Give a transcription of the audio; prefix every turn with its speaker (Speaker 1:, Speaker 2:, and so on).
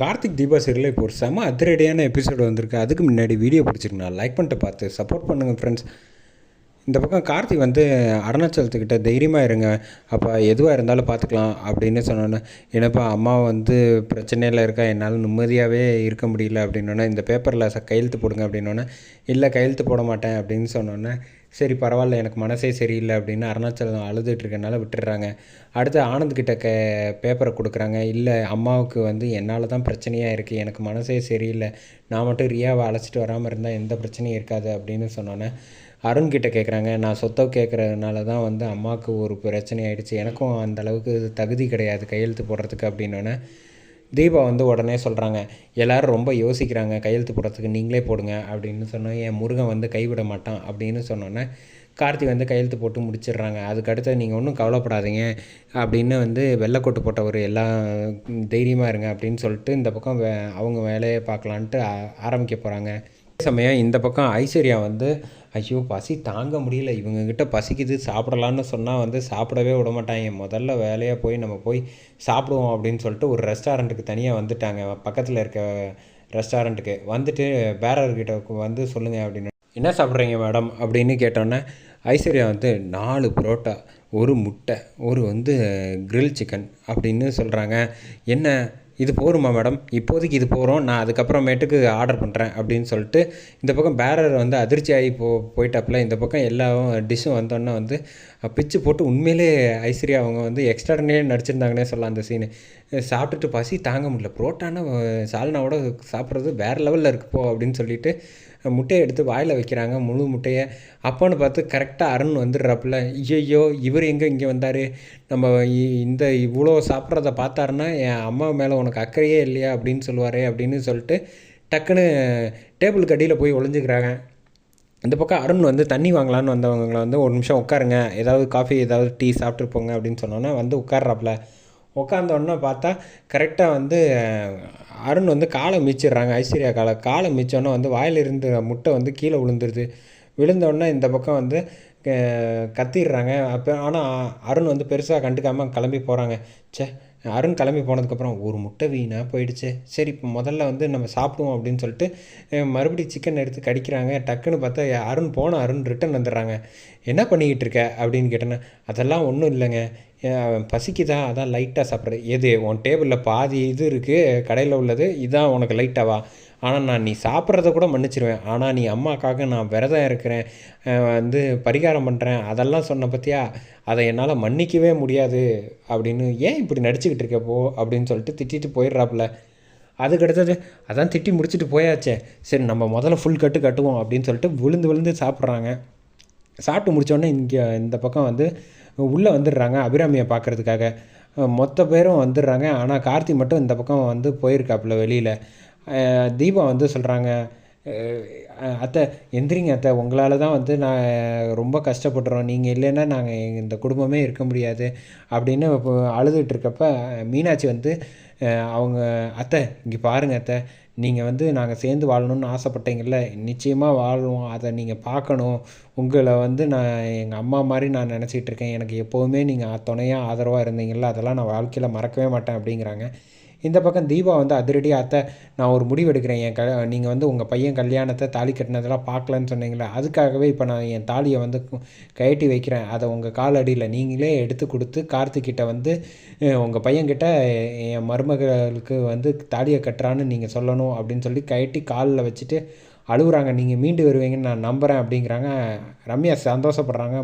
Speaker 1: கார்த்திக் தீபா சீரியலில் இப்போ ஒரு செம அதிரடியான எபிசோடு வந்திருக்கு. அதுக்கு முன்னாடி வீடியோ பிடிச்சிருக்கா. லைக் பண்ணிட்டு பார்த்து சப்போர்ட் பண்ணுங்கள் ஃப்ரெண்ட்ஸ் இந்த பக்கம் கார்த்திக் வந்து அருணாச்சலத்துக்கிட்ட தைரியமாக இருங்க. அப்போ எதுவாக இருந்தாலும் பார்த்துக்கலாம் அப்படின்னு சொன்னோன்னே என்னப்பா அம்மா வந்து பிரச்சனையில் இருக்கா? என்னால் நிம்மதியாகவே இருக்க முடியல அப்படின்னோடனே இந்த பேப்பரில் ச கையெழுத்து போடுங்க அப்படின்னோடனே இல்லை கையெழுத்து போட மாட்டேன் அப்படின்னு சொன்னோன்னே சரி பரவாயில்ல எனக்கு மனசே சரியில்லை அப்படின்னு அருணாச்சலம் அழுதுட்டு இருக்கனால விட்டுடுறாங்க. அடுத்து ஆனந்த்கிட்ட க பேப்பரை கொடுக்குறாங்க. இல்லை அம்மாவுக்கு வந்து என்னால் தான் பிரச்சனையாக இருக்குது எனக்கு மனசே சரியில்லை. நான் மட்டும் ரியாவை அழைச்சிட்டு வராமல் இருந்தால் எந்த பிரச்சனையும் இருக்காது அப்படின்னு சொன்னோன்னே அருண் கிட்ட கேட்குறாங்க நான் சொத்தை கேட்குறதுனால தான் வந்து அம்மாவுக்கு ஒரு பிரச்சனை ஆகிடுச்சு எனக்கும் அந்த அளவுக்கு தகுதி கிடையாது கையெழுத்து போடுறதுக்கு அப்படின்னோடனே தீபா வந்து உடனே சொல்கிறாங்க எல்லோரும் ரொம்ப யோசிக்கிறாங்க கையெழுத்து போடுறதுக்கு நீங்களே போடுங்க அப்படின்னு சொன்னோம் என் முருகன் வந்து கைவிட மாட்டான் அப்படின்னு சொன்னோன்னே கார்த்தி வந்து கையெழுத்து போட்டு முடிச்சிடுறாங்க. அதுக்கடுத்து நீங்கள் ஒன்றும் கவலைப்படாதீங்க அப்படின்னு வந்து வெள்ளைக்கோட்டு போட்டவர் எல்லாம் தைரியமாக இருங்க அப்படின்னு சொல்லிட்டு இந்த பக்கம் வே அவங்க வேலையை பார்க்கலான்ட்டு ஆ- ஆரம்பிக்க போகிறாங்க சமயம் இந்த பக்கம் ஐஸ்வர்யா வந்து ஐயோ பசி தாங்க முடியல. இவங்கக்கிட்ட பசிக்குது சாப்பிடலான்னு சொன்னால் வந்து சாப்பிடவே விட மாட்டாங்க. முதல்ல வேலையாக போய் நம்ம போய் சாப்பிடுவோம் அப்படின்னு சொல்லிட்டு ஒரு ரெஸ்டாரண்ட்டுக்கு தனியாக வந்துட்டாங்க. பக்கத்தில் இருக்க ரெஸ்டாரண்ட்டுக்கு வந்துட்டு பேரர்கிட்ட வந்து சொல்லுங்கள் அப்படின்னு. என்ன சாப்பிட்றீங்க மேடம்? அப்படின்னு கேட்டோன்னே ஐஸ்வர்யா வந்து நாலு புரோட்டா ஒரு முட்டை ஒரு வந்து க்ரில் சிக்கன் அப்படின்னு சொல்கிறாங்க என்ன? இது போருமா மேடம்? இப்போதைக்கு இது போகிறோம் நான் அதுக்கப்புறமேட்டுக்கு ஆர்டர் பண்ணுறேன் அப்படின்னு சொல்லிட்டு இந்த பக்கம் பேரர் வந்து அதிர்ச்சி ஆகி போ போயிட்டாப்புல. இந்த பக்கம் எல்லா டிஷ்ஷும் வந்தோன்னே வந்து பிச்சு போட்டு உண்மையிலே ஐஸ்வர்யா அவங்க வந்து எக்ஸ்ட்ராடனே நடிச்சிருந்தாங்கன்னே சொல்லலாம் அந்த சீனு சாப்பிட்டுட்டு பசி தாங்க முடியல. புரோட்டானா சால்னாவோட சாப்பிட்றது வேறு லெவலில் இருக்குப்போ போ அப்படின்னு சொல்லிட்டு முட்டையை எடுத்து வாயில் வைக்கிறாங்க. முழு முட்டையை. அப்போன்னு பார்த்து கரெக்டாக அருண் வந்துடுறாப்புல. ஐயோ இவர் எங்கே இங்கே வந்தார்? நம்ம இந்த இவ்வளோ சாப்பிட்றத பார்த்தாருன்னா என் அம்மா மேலே உனக்கு அக்கறையே இல்லையா அப்படின்னு சொல்லுவார் அப்படின்னு சொல்லிட்டு டக்குன்னு டேபிளுக்கு அடியில் போய் ஒளிஞ்சுக்கிறாங்க. இந்த பக்கம் அருண் வந்து தண்ணி வாங்கலான்னு வந்தவங்களை வந்து ஒரு நிமிஷம் உட்காருங்க. ஏதாவது காஃபி ஏதாவது டீ சாப்பிட்டு போங்க அப்படின்னு சொன்னோன்னே வந்து உட்கார்றாப்புல உட்காந்தோடனே பார்த்தா கரெக்டாக வந்து அருண் வந்து காலை மிச்சிடுறாங்க ஐஸ்வர்யா காலை காலை மிச்சோன்னே வந்து வாயில் இருந்த முட்டை வந்து கீழே விழுந்துருது. விழுந்தோடனே இந்த பக்கம் வந்து கத்திடுறாங்க. அப்போ ஆனால் அருண் வந்து பெருசாக கண்டுக்காமல் கிளம்பி போகிறாங்க ச்சே அருண் கிளம்பி போனதுக்கப்புறம் ஒரு முட்டை வீணாக போயிடுச்சு. சரி இப்போ முதல்ல வந்து நம்ம சாப்பிடுவோம் அப்படின்னு சொல்லிட்டு மறுபடியும் சிக்கன் எடுத்து கடிக்கிறாங்க. டக்குன்னு பார்த்தா அருண் போன அருண் ரிட்டன் வந்துடுறாங்க. என்ன பண்ணிக்கிட்டு இருக்க? அப்படின்னு கேட்டேன்னா அதெல்லாம் ஒன்றும் இல்லைங்க. பசிக்குதா? அதான் லைட்டாக சாப்பிட்றது. எது உன் டேபிளில் பாதி இது இருக்குது கடையில் உள்ளது இதான் உனக்கு லைட்டாவா ஆனால் நான் நீ சாப்பிட்றத கூட மன்னிச்சிருவேன். ஆனால் நீ அம்மாக்காக நான் விரதம் இருக்கிறேன் வந்து பரிகாரம் பண்ணுறேன் அதெல்லாம் சொன்ன பற்றியா அதை என்னால் மன்னிக்கவே முடியாது அப்படின்னு ஏன் இப்படி நடிச்சுக்கிட்டு இருக்கப்போ அப்படின்னு சொல்லிட்டு திட்டிட்டு போயிடுறாப்புல. அதுக்கு அடுத்தது அதான் திட்டி முடிச்சுட்டு போயாச்சே. சரி நம்ம முதல்ல ஃபுல் கட்டு கட்டுவோம் அப்படின்னு சொல்லிட்டு விழுந்து விழுந்து சாப்பிட்றாங்க. சாப்பிட்டு முடித்தோடனே இங்கே இந்த பக்கம் வந்து உள்ளே வந்துடுறாங்க அபிராமியை பார்க்குறதுக்காக. மொத்த பேரும் வந்துடுறாங்க. ஆனால் கார்த்தி மட்டும் இந்த பக்கம் வந்து போயிருக்காப்புல வெளியில். தீபா வந்து சொல்கிறாங்க அத்தை எந்திரிங்க அத்தை உங்களால் தான் வந்து நான் ரொம்ப கஷ்டப்படுறோம். நீங்கள் இல்லைன்னா நாங்கள் இந்த குடும்பமே இருக்க முடியாது அப்படின்னு இப்போ அழுதுகிட்ருக்கப்ப மீனாட்சி வந்து அவங்க அத்தை இங்கே பாருங்கள் அத்தை நீங்கள் வந்து நாங்கள் சேர்ந்து வாழணும்னு ஆசைப்பட்டீங்கல்ல நிச்சயமாக வாழ்வோம். அதை நீங்கள் பார்க்கணும். உங்களை வந்து நான் எங்கள் அம்மா மாதிரி நான் நினச்சிட்டு இருக்கேன். எனக்கு எப்போவுமே நீங்கள் துணையாக ஆதரவாக இருந்தீங்கல்ல அதெல்லாம் நான் வாழ்க்கையில் மறக்கவே மாட்டேன் அப்படிங்கிறாங்க. இந்த பக்கம் தீபா வந்து அதிரடியாக அத்தை நான் ஒரு முடிவு எடுக்கிறேன் என் க நீங்கள் வந்து உங்கள் பையன் கல்யாணத்தை தாலி கட்டினதெல்லாம் பார்க்கலன்னு சொன்னீங்களே அதுக்காகவே இப்போ நான் என் தாலியை வந்து கயட்டி வைக்கிறேன். அதை உங்கள் காலடியில் நீங்களே எடுத்து கொடுத்து கார்த்திக்கிட்ட வந்து உங்கள் பையன்கிட்ட என் மருமகளுக்கு வந்து தாலியை கட்டுறான்னு நீங்கள் சொல்லணும் அப்படின்னு சொல்லி கயட்டி காலில் வச்சுட்டு அழுகுறாங்க. நீங்கள் மீண்டு வருவீங்கன்னு நான் நம்புகிறேன் அப்படிங்கிறாங்க. ரம்யா சந்தோஷப்படுறாங்க.